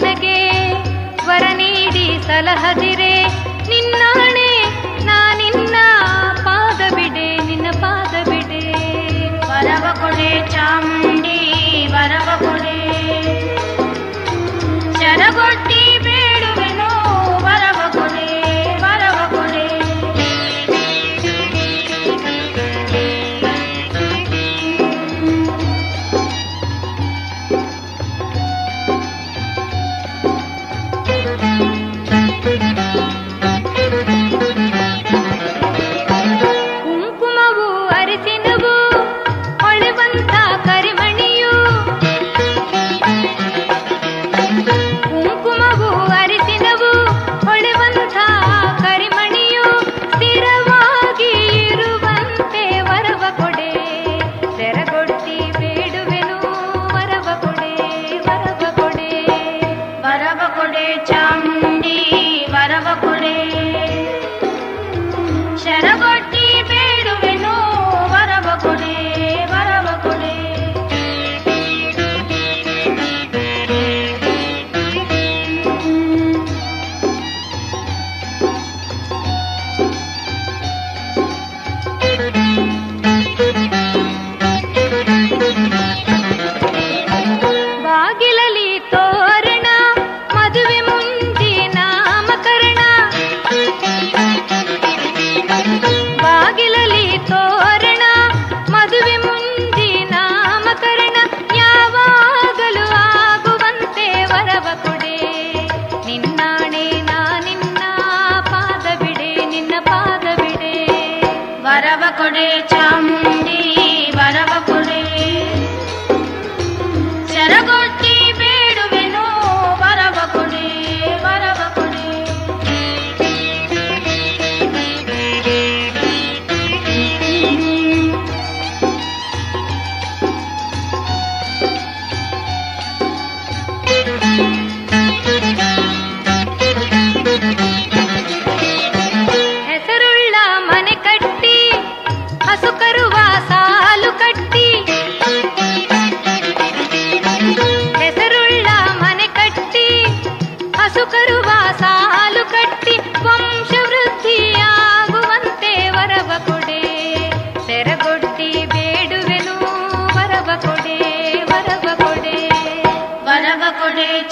ನನಗೆ ವರ ನೀಡಿ ಸಲಹದಿರೆ ನಿನ್ನಾಣೆ ನಾನಿನ್ನ ಪಾದ ಬಿಡೆ ನಿನ್ನ ಪಾದ ಬಿಡೆ ವರವ ಕೊಡೆ ಚಾಮುಂಡಿ ವರವ ಕೊಡೆ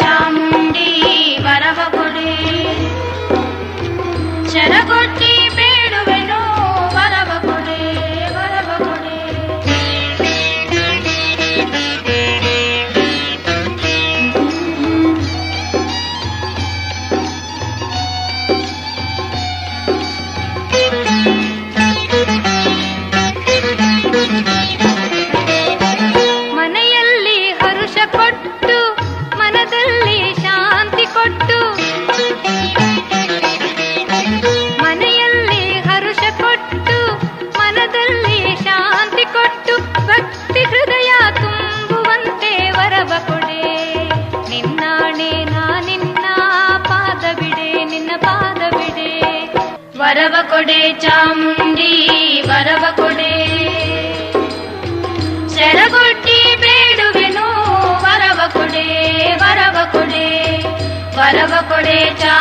చాముండి వరవకుడే చెరగొట్టి వరవ కొడే చాముండి వరవ కొడే చెరగొట్టి ಬೇಡುವೆನು ವರವ ಕೊಡೆ ವರವ ಕೊಡೆ ವರವ ಕೊಡೆ ಚಾ